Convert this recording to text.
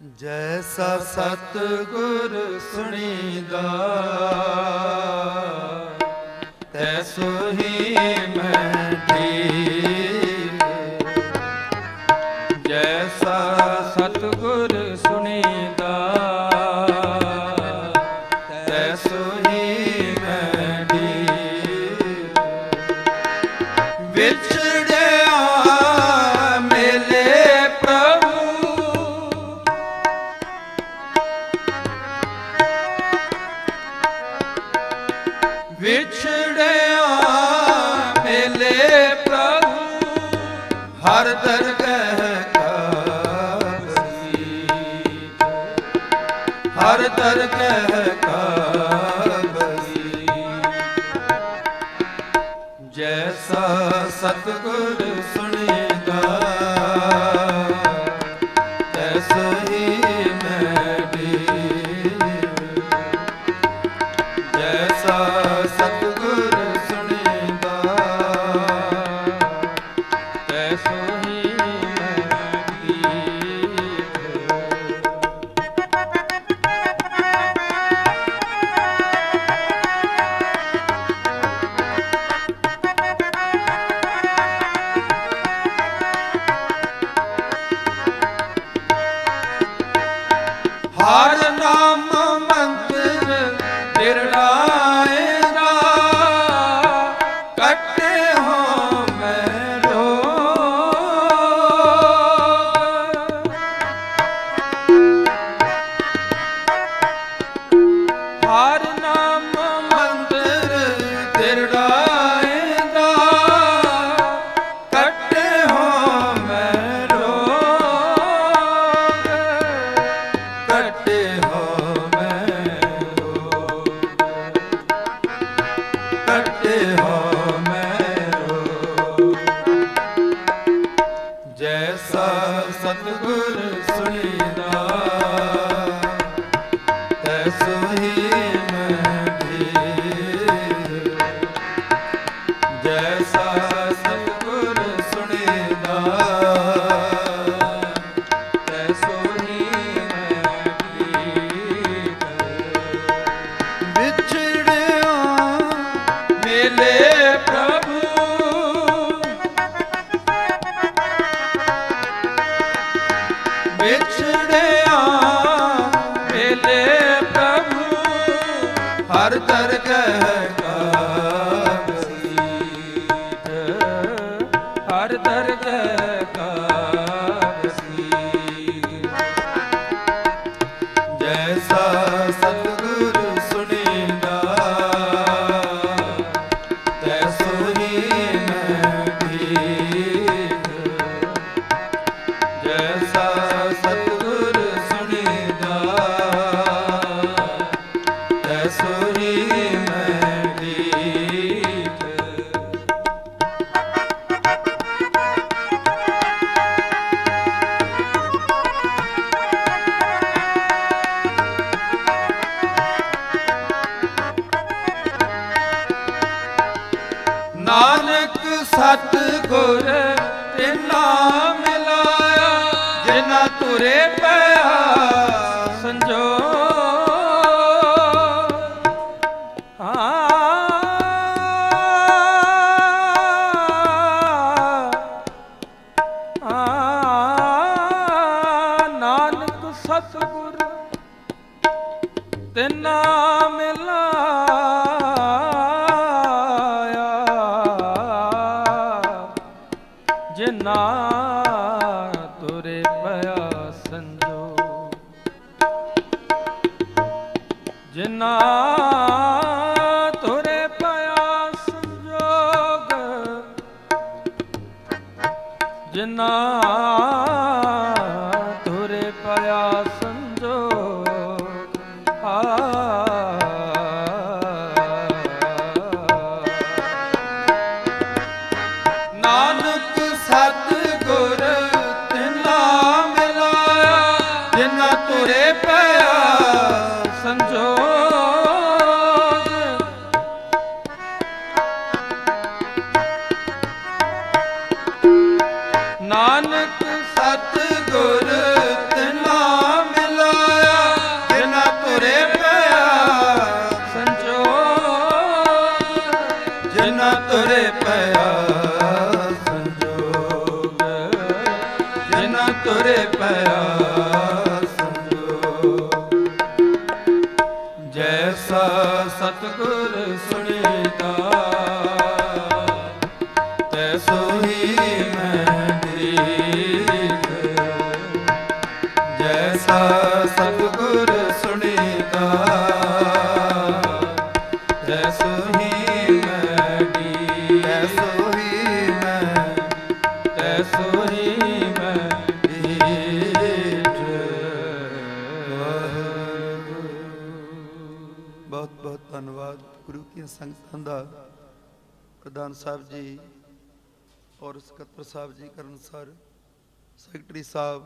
ਜੈਸਾ ਸਤ ਗੁਰ ਸੁਣੀਦਾ ਤੈ ਸੁਹੀ ਮੈਂ ਵਿਛੜਿਆ ਮਿਲੇ ਪ੍ਰਭੂ ਹਰ ਦਰਗਹਿ ਹਰ ਦਰਗਹਿ ਕਾ ਜੈਸਾ ਸਤਗੁਰ ਸੁਣ हर ਮਿਲੇ ਪ੍ਰਭੂ। ਵਿਛੜਿਆ ਮਿਲੇ ਪ੍ਰਭੂ। ਹਰ ਤਰ ਕਹਿ ਕਾ ਆ ਨਾਨਕ ਸਤਗੁਰ ਤੈਨਾ ਮਿਲਾਇਆ। ਜਿਨਾ ਤੁਰੇ ਪਿਆ ਸੰਜੋ ਜਿਨਾ ਨਾ ਤੁਰੇ ਪਿਆ ਸੰਜੋ ਨਾਨਕ ਸਤ ਗੁਰ ਤੁਰੇ ਪਿਆ ਸੰਚੋਰ ਤੁਰੇ ਪਿਆ ਸਤਗੁਰ ਸੁਣੀਦਾ ਤੈਸੋ ਹੀ ਮੈਂ ਦੀਕ ਐਸੋ ਹੀ ਮੈਂ ਤੈਸੋ ਹੀ ਮੈਂ ਦੀਠ ਬਹੁਤ ਬਹੁਤ ਧੰਨਵਾਦ ਗੁਰੂ ਕੀ ਸੰਗਤਾਂ ਦਾ ਪ੍ਰਧਾਨ ਸਾਹਿਬ ਜੀ ਔਰ ਸਕੱਤਰ ਸਾਹਿਬ ਜੀ ਕਰਨ ਸਰ ਸੈਕਟਰੀ ਸਾਹਿਬ